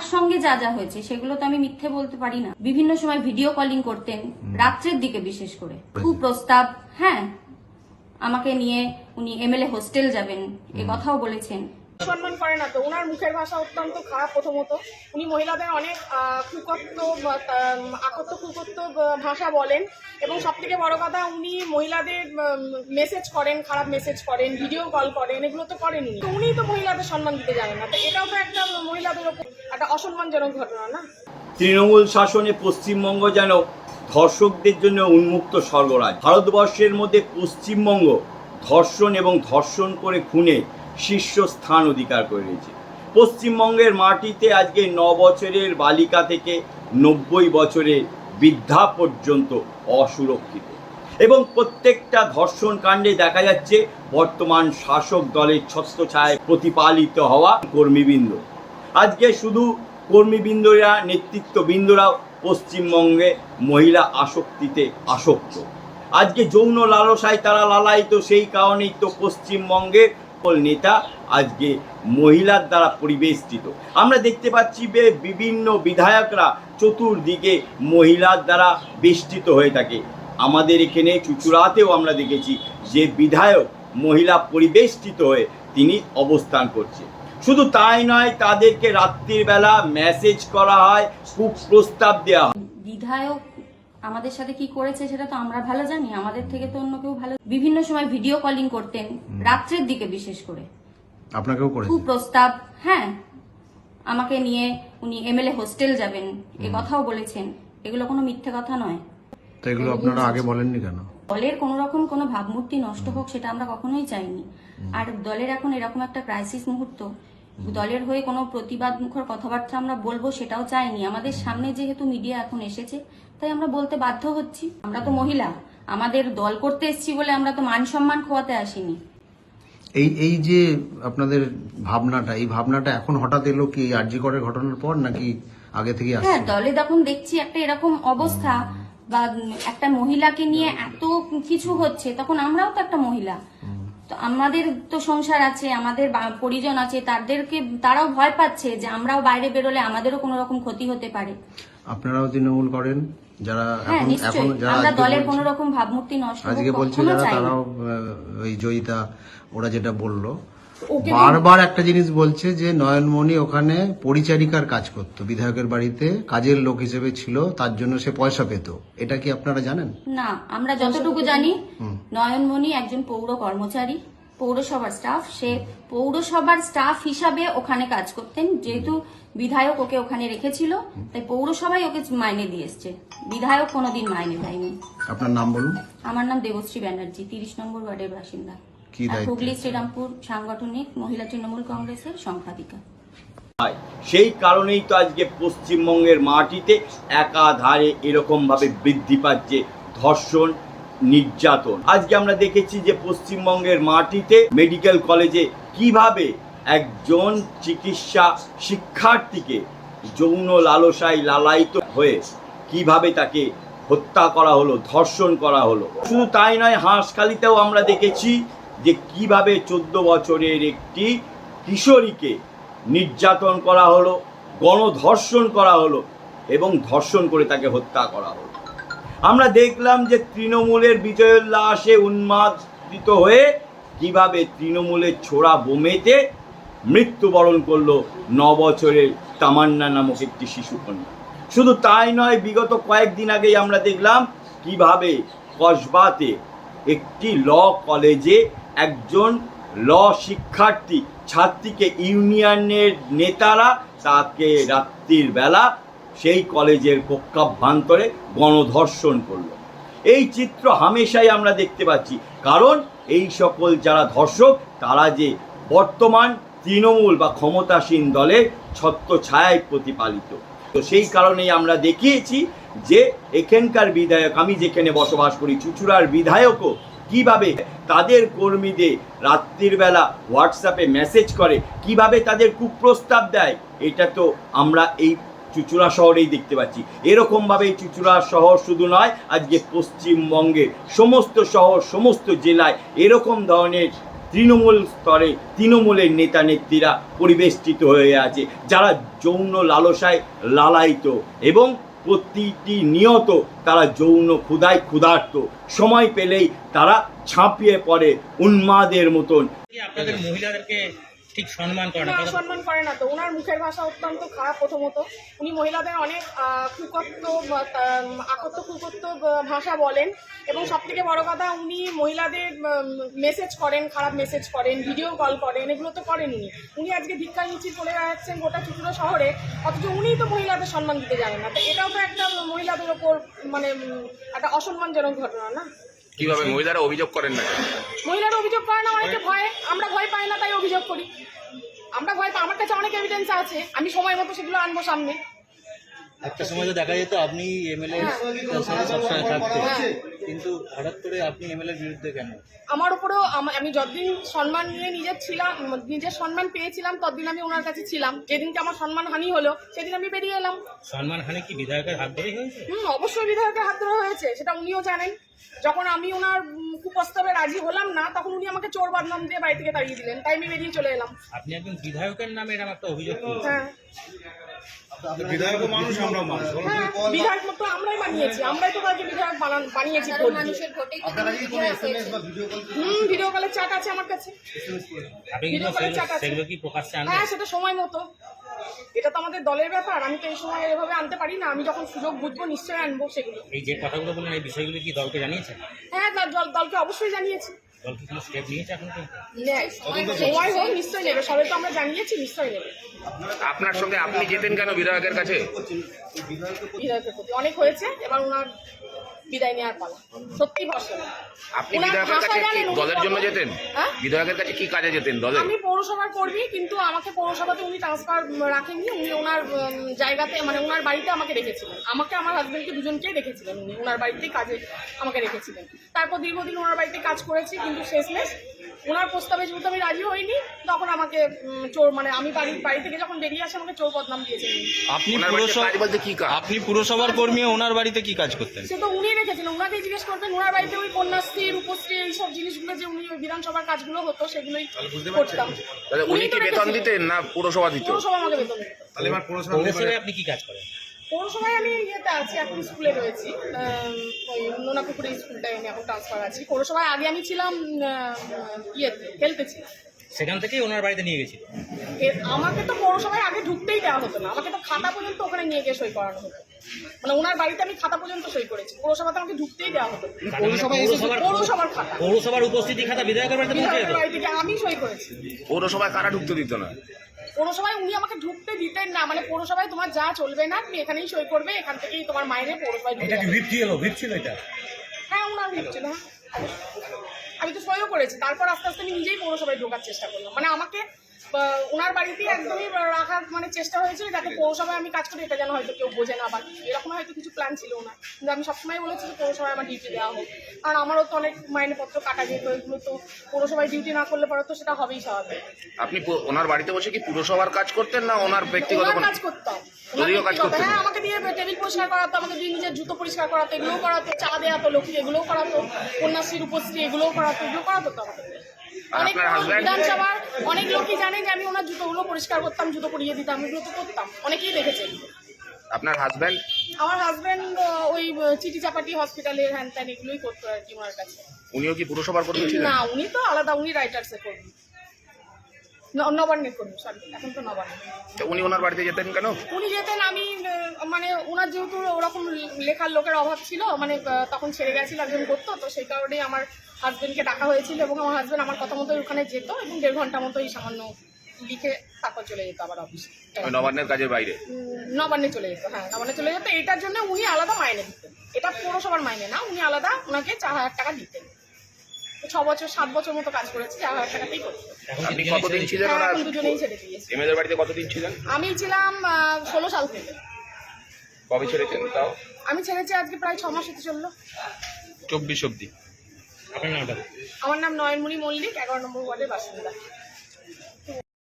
তার সঙ্গে যা যা হয়েছে সেগুলো তো আমি মিথ্যে বলতে পারি না। বিভিন্ন সময় ভিডিও কলিং করতেন রাত্রের দিকে বিশেষ করে। খুব প্রস্তাব হ্যাঁ আমাকে নিয়ে উনি এমএলএ হোস্টেল যাবেন এ কথাও বলেছেন। সম্মান করে না তো। ওনার মুখের ভাষা অত্যন্ত খারাপ প্রথমত। উনি মহিলাদের অনেক কুকত্ব আকত্ত কুকত্ব ভাষা বলেন। এবং সব থেকে বড় কথা, উনি মহিলাদের মেসেজ করেন, খারাপ মেসেজ করেন ভিডিও কল করেন, এগুলো তো করেন তো উনিই তো মহিলাদের সম্মান দিতে জানেন না। তো এটাও তো একটা মহিলাদের ওপর একটা অসম্মানজনক ঘটনা না? তৃণমূল শাসনে পশ্চিমবঙ্গ যেন ধর্ষকদের জন্য উন্মুক্ত স্বর্গরাজ। ভারতবর্ষের মধ্যে পশ্চিমবঙ্গ ধর্ষণ এবং ধর্ষণ করে খুনে শীর্ষস্থান অধিকার করে রয়েছে পশ্চিমবঙ্গের মাটিতে আজকে ন বছরের বালিকা থেকে নব্বই বছরের বৃদ্ধা পর্যন্ত অসুরক্ষিত। এবং প্রত্যেকটা ধর্ষণ কাণ্ডে দেখা যাচ্ছে বর্তমান শাসক দলের ছত্রছায় প্রতিপালিত হওয়া কর্মীবৃন্দ। আজকে শুধু কর্মীবৃন্দরা নেতৃত্ববৃন্দরাও পশ্চিমবঙ্গে মহিলা আসক্তিতে আসক্ত। আজকে যৌন লালসায় তারা লালায়িত, সেই কারণেই তো পশ্চিমবঙ্গে সকল নেতা আজকে মহিলার দ্বারা পরিবেষ্টিত। আমরা দেখতে পাচ্ছি যে বিভিন্ন বিধায়করা চতুর্দিকে মহিলার দ্বারা বেষ্টিত হয়ে থাকে। আমাদের এখানে চুচুড়াতেও আমরা দেখেছি যে বিধায়ক মহিলা পরিবেষ্টিত হয়ে তিনি অবস্থান করছে। শুধু তাই নয়, তাদেরকে রাত্রির বেলা মেসেজ করা হয়, খুব প্রস্তাব দেওয়া হয়। বিধায়ক আমাদের সাথে কি করেছে সেটা তো আমরা ভালো জানি আমাদের থেকে তো অন্য কেউ ভালো বিভিন্ন সময় ভিডিও কলিং করতেন রাত্রের দিকে বিশেষ করে। আপনাকেও করেছে? কুপ্রস্তাব হ্যাঁ। আমাকে নিয়ে উনি এমএলএ হোস্টেল যাবেন এ কথাও বলেছেন। এগুলো কোনো মিথ্যে কথা নয়। তো এগুলো আপনারা আগে বলেননি কেন? দলের কোনো রকম কোনো ভাবমূর্তি নষ্ট হোক সেটা আমরা কখনোই চাইনি। আর দলের এখন এরকম একটা ক্রাইসিস মুহূর্ত দলের হয়ে কোনো প্রতিবাদ মুখর কথাবার্তা আমরা বলব সেটাও চাইনি। আমাদের সামনে যেহেতু মিডিয়া এখন এসেছে তাই আমরা বলতে বাধ্য হচ্ছি। আমরা তো মহিলা আমাদের দল করতে এসেছি বলে আমরা তো মান সম্মান খোয়াতে আসিনি। এই এই যে আপনাদের ভাবনাটা এই ভাবনাটা এখন হঠাৎ এলো কি আরজিকরের ঘটনার পর নাকি আগে থেকে হ্যাঁ দলে যখন দেখছি একটা এরকম অবস্থা বা একটা মহিলাকে নিয়ে এত কিছু হচ্ছে তখন আমরাও তো একটা মহিলা। তো আমাদের তো সংসার আছে আমাদের পরিজন আছে তাদেরকে তারাও ভয় পাচ্ছে যে আমরাও বাইরে বেরোলে আমাদেরও কোনো রকম ক্ষতি হতে পারে। আপনারাও তৃণমূল করেন যারা হ্যাঁ এখন নিশ্চয়ই। যারা আমরা দলের কোন রকম ভাবমূর্তি নষ্ট আজকে বলছি যারা তারাও ওই জয়িতা ওরা যেটা বলল বারবার একটা জিনিস বলছে যে নয়নমণি ওখানে পরিচারিকার কাজ করত বিধায়কের বাড়িতে কাজের লোক হিসেবে ছিল তার জন্য সে পয়সা পেত। এটা কি আপনারা জানেন? না আমরা যতটুকু জানি নয়নমণি একজন পৌর কর্মচারী পৌরসভার স্টাফ। সে পৌরসভার স্টাফ হিসাবে ওখানে কাজ করতেন যেহেতু বিধায়ক ওকে ওখানে রেখেছিল তাই পৌরসভাই ওকে মাইনে দিয়ে এসছে। বিধায়ক কোনোদিন মাইনে দেয়নি। আপনার নাম বলুন। আমার নাম দেবশ্রী ব্যানার্জি তিরিশ নম্বর ওয়ার্ডের বাসিন্দা? হুগলি শ্রীরামপুর সাংগঠনিক মহিলা তৃণমূল কংগ্রেসের সম্পাদিকা। হয়। সেই কারণেই তো আজকে পশ্চিমবঙ্গের মাটিতে একাধারে এরকমভাবে বৃদ্ধি পাচ্ছে ধর্ষণ নির্যাতন। আজকে আমরা দেখেছি যে পশ্চিমবঙ্গের মাটিতে মেডিকেল কলেজে কীভাবে একজন চিকিৎসা শিক্ষার্থীকে যৌন লালসায় লালায়িত হয়ে কীভাবে তাকে হত্যা করা হলো ধর্ষণ করা হলো। শুধু তাই নয় হাঁসখালিতেও আমরা দেখেছি যে কীভাবে চোদ্দ বছরের একটি কিশোরীকে নির্যাতন করা হলো, গণধর্ষণ করা হলো এবং ধর্ষণ করে তাকে হত্যা করা হলো। আমরা দেখলাম যে তৃণমূলের বিজয়োল্লাসে উন্মাদিত হয়ে কীভাবে তৃণমূলের ছোড়া বোমেতে মৃত্যুবরণ করল ন বছরের তামান্না নামক একটি শিশুকন্যা। শুধু তাই নয়, বিগত কয়েকদিন আগেই আমরা দেখলাম কীভাবে কসবাতে একটি ল কলেজে একজন ল শিক্ষার্থী, ছাত্রীকে ইউনিয়নের নেতারা তাকে রাত্রির বেলা সেই কলেজের কক্ষাভ্যন্তরে গণধর্ষণ করল। এই চিত্র হামেশাই আমরা দেখতে পাচ্ছি। কারণ এই সকল যারা ধর্ষক, তারা যে বর্তমান তৃণমূল বা ক্ষমতাসীন দলের ছত্র ছায়ায় প্রতিপালিত। তো সেই কারণেই আমরা দেখিয়েছি যে এখানকার বিধায়ক, আমি যেখানে বসবাস করি, চুচুড়ার বিধায়কও কীভাবে তাদের কর্মীদের রাত্রির বেলা হোয়াটসঅ্যাপে মেসেজ করে? কীভাবে তাদের কুপ্রস্তাব দেয়? এটা তো আমরা এই চুচুড়া শহরেই দেখতে পাচ্ছি। এরকমভাবে এই চুচুড়া শহর শুধু নয়, আজকে পশ্চিমবঙ্গের সমস্ত শহর, সমস্ত জেলায় এরকম ধরনের তৃণমূল স্তরে, তৃণমূলের নেতা নেত্রীরা পরিবেষ্টিত হয়ে আছে, যারা যৌন লালসায় লালায়িত। এবং প্রতিটি নিয়ত তারা যৌন ক্ষুধায় ক্ষুধার্ত। সময় পেলেই তারা ছাপিয়ে পড়ে উন্মাদের মতন। আপনাদের মহিলাদেরকে ঠিক সম্মান করে না। সম্মান করে না তো। ওনার মুখের ভাষা অত্যন্ত খারাপ প্রথমত। উনি মহিলাদের অনেক কুকত্ব আকত্ত কুকত্ব ভাষা বলেন। এবং সব থেকে বড় কথা, উনি মহিলাদের মেসেজ করেন, খারাপ মেসেজ করেন ভিডিও কল করেন, এগুলো তো করেন উনি উনি আজকে ভিক্ষা মিছিল চলে যাচ্ছেন গোটা চুচুড়ো শহরে, অথচ উনিই তো মহিলাদের সম্মান দিতে জানেন না। তো এটাও তো একটা মহিলাদের ওপর মানে একটা অসম্মানজনক ঘটনা, না? কীভাবে মহিলারা অভিযোগ করেন না মহিলারা অভিযোগ করে না, অনেকে ভয়। আমরা ভয় পাই না, তাই অভিযোগ করি। আমরা ভয় পাই, আমার কাছে অনেক এভিডেন্স আছে। আমি সময় মতো সেগুলো আনব সামনে। একটা সময় তো দেখা যেত আপনি এমএলএ সবসময় থাকতেন। হ্যাঁ। কিন্তু হঠাৎ করে আপনি এমএলএর বিরুদ্ধে কেন? আমার উপরেও আমি যতদিন সম্মান নিয়ে নিজের ছিলাম নিজের সম্মান পেয়েছিলাম ততদিন আমি ওনার কাছে ছিলাম। যেদিনকে আমার সম্মান হানি হলো সেদিন আমি বেরিয়ে এলাম। সম্মান হানি কি বিধায়কের হাত ধরে হয়েছে? হুম অবশ্যই বিধায়কের হাত ধরে হয়েছে সেটা উনিও জানেন। যখন আমি ওনার কুপ্রস্তাবে রাজি হলাম না তখন উনি আমাকে চোর বদনাম দিয়ে বাড়ি থেকে তাড়িয়ে দিলেন তাই আমি বেরিয়ে চলে এলাম। আপনি একজন বিধায়কের নামে এরকম একটা অভিযোগ করছেন হ্যাঁ হ্যাঁ বিধায়ক মতো আমরাই বানিয়েছি আমরাই তো তাকে বিধায়ক বানান বানিয়েছি ভোট দিয়ে। হুম ভিডিও কলের চাট আছে আমার কাছে। ভিডিও কলের চাট আছে। সেগুলো কি প্রকাশ্যে আনবেন? হ্যাঁ সেটা সময় মতো। এটা তো আমাদের দলের ব্যাপার আমি তো এই সময় এভাবে আনতে পারি না। আমি যখন সুযোগ বুঝব নিশ্চয়ই আনব সেগুলো। এই যে কথাগুলো বললেন এই বিষয়গুলো কি দলকে জানিয়েছেন? হ্যাঁ দল- দল দলকে অবশ্যই জানিয়েছি। দল কি কোনো স্টেপ নিয়েছে এখন সময় হোক নিশ্চয়ই নেবে সবাই তো আমরা জানিয়েছি নিশ্চয়ই নেবে। আপনার সঙ্গে আপনি যেতেন কেন বিধায়কের কাছে? বিধায়কের প্রতি অনেক হয়েছে এবার ওনার বিদায় নেওয়ার পালা। সত্যি ভরসা আপনি বিধায়কের কাছে কি জানেন, উনি দলের জন্য যেতেন? হ্যাঁ? বিধায়কের কাছে কি কাজে যেতেন দলে? আমি পৌরসভার কর্মী কিন্তু আমাকে পৌরসভাতে উনি ট্রান্সফার রাখেননি। উনি ওনার জায়গাতে মানে ওনার বাড়িতে আমাকে রেখেছিলেন। আমাকে আমার হাজবেন্ডকে দুজনকেই রেখেছিলেন উনি। ওনার বাড়িতেই কাজে আমাকে রেখেছিলেন। তারপর দীর্ঘদিন ওনার বাড়িতে কাজ করেছি কিন্তু শেষমেশ ওনার প্রস্তাবে যেহেতু আমি রাজি হইনি তখন আমাকে চোর মানে আমি বাড়ি বাড়ি থেকে যখন বেরিয়ে আসি আমাকে চোর বদনাম দিয়েছেন উনি। আপনি পুরসভা বলতে কি কাজ? আপনি পুরসভার কর্মী ওনার বাড়িতে কি কাজ করতেন? সে তো উনি রেখেছিলেন ওনাকে জিজ্ঞেস করবেন ওনার বাড়িতে ওই কন্যাশ্রী রূপশ্রী এইসব জিনিসগুলো যে উনি ওই বিধানসভার কাজগুলো হতো সেগুলোই করতাম। তাহলে উনি তো কি বেতন দিতেন না পুরসভা দিত পৌরসভা আমাকে বেতন দিত পৌরসভায় আপনি কি কাজ করেন? পৌরসভায় আমি ইয়েতে আছি এখন স্কুলে রয়েছি। নোনাপুকুরের স্কুলটায় আমি এখন ট্রান্সফার আছি। পৌরসভায় আগে আমি ছিলাম ইয়েতে ছিলাম। সেখান থেকেই ওনার বাড়িতে নিয়ে গেছিল? এ- আমাকে তো পৌরসভায় আগে ঢুকতেই দেওয়া হতো না। আমাকে তো খাতা পর্যন্ত ওখানে নিয়ে গিয়ে সই করানো হতো। মানে ওনার বাড়িতে আমি খাতা পর্যন্ত সই করেছি। পৌরসভাতে আমাকে ঢুকতেই দেওয়া হতো। পৌরসভার খাতা। পৌরসভার উপস্থিতি খাতা বিধায়কের বাড়িতে পৌঁছে বাড়ি থেকে আমি সই করেছি। পৌরসভায় কারা ঢুকতে দিত না? পৌরসভায় উনি আমাকে ঢুকতে দিতেন না মানে পৌরসভায় তোমার যা চলবে না তুমি এখানেই সই করবে এখান থেকেই তোমার মায়ের পৌরসভায় হ্যাঁ উনার ভিপ ছিল? ভিপ ছিল এটা? হ্যাঁ ওনার হচ্ছিল হ্যাঁ আমি তো সইও করেছি। তারপর আস্তে আস্তে আমি নিজেই পৌরসভায় ঢোকার চেষ্টা করলাম। মানে আমাকে ওনার বাড়িতেই একদমই রাখার মানে চেষ্টা হয়েছিল যাতে পৌরসভায় আমি কাজ করি এটা যেন হয়তো কেউ বোঝে না বা এরকম হয়তো কিছু প্ল্যান ছিল না কিন্তু আমি সবসময় বলেছি যে পৌরসভায় আমার ডিউটি দেওয়া হোক। কারণ আমারও তো অনেক মাইনেপত্র কাটা যেত এগুলো তো পৌরসভায় ডিউটি না করলে পরে তো সেটা হবেই স্বাভাবিক। আপনি ওনার বাড়িতে বসে কি পুরসভার কাজ করতেন না ওনার ব্যক্তিগত কাজ করতাম। দলীয় কাজ ব্যক্তিগত- হ্যাঁ আমাকে দিয়ে টেবিল পরিষ্কার করাতো আমাকে দিয়ে নিজের জুতো পরিষ্কার করাতো এগুলোও করাতো চা দেওয়া লক্ষ্মী এগুলোও করাতো কন্যাশ্রী রূপশ্রী এগুলোও করাতো এগুলো করাতো তো আমাকে অনেক বিধানসভার অনেক লোকই জানে যে আমি ওনার জুতোগুলো পরিষ্কার করতাম জুতো পরিয়ে দিতাম এগুলো তো করতাম অনেকেই দেখেছে আপনার হাজব্যান্ড আমার হাজব্যান্ড ওই চিটি চাপাটি হসপিটালের হ্যান ত্যান এগুলোই করতো আর কি ওনার কাছে। উনিও কি পুরসভার কর্মী ছিলেন? না উনি তো আলাদা উনি রাইটার্সে করবেন নবান্নে করবেন সরি এখন তো নবান্নে। তো উনি ওনার বাড়িতে যেতেন কেন? উনি যেতেন আমি মানে ওনার যেহেতু ওরকম লেখার লোকের অভাব ছিল মানে তখন ছেড়ে গেছিল একজন করতো তো সেই কারণেই আমার হাজবেন্ডকে ডাকা হয়েছিল এবং আমার হাজবেন্ড আমার কথা মতোই ওখানে যেত এবং দেড় ঘণ্টা মতোই সামান্য লিখে তারপর চলে যেত আবার অফিসে নবান্নের কাজের বাইরে? নবান্নে চলে যেত হ্যাঁ নবান্নে চলে যেত। এটার জন্য উনি আলাদা মাইনে দিতেন। এটা পৌরসভার মাইনে না উনি আলাদা ওনাকে চার হাজার টাকা দিতেন। ছ বছর সাত বছর মতো কাজ করেছি চার হাজার টাকাতেই করতো আপনি কতদিন ছিলেন হ্যাঁ, এখন দুজনেই ছেড়ে দিয়েছে। এমএলএর বাড়িতে কতদিন ছিলেন? আমি ছিলাম ষোলো সাল থেকে। কবে ছেড়েছেন তাও? আমি ছেড়েছি আজকে প্রায় ছ মাস হতে চলল। চব্বিশ অব্দি আপনার নামটা? আমার নাম নয়নমণি মল্লিক এগারো নম্বর ওয়ার্ডের বাসিন্দা।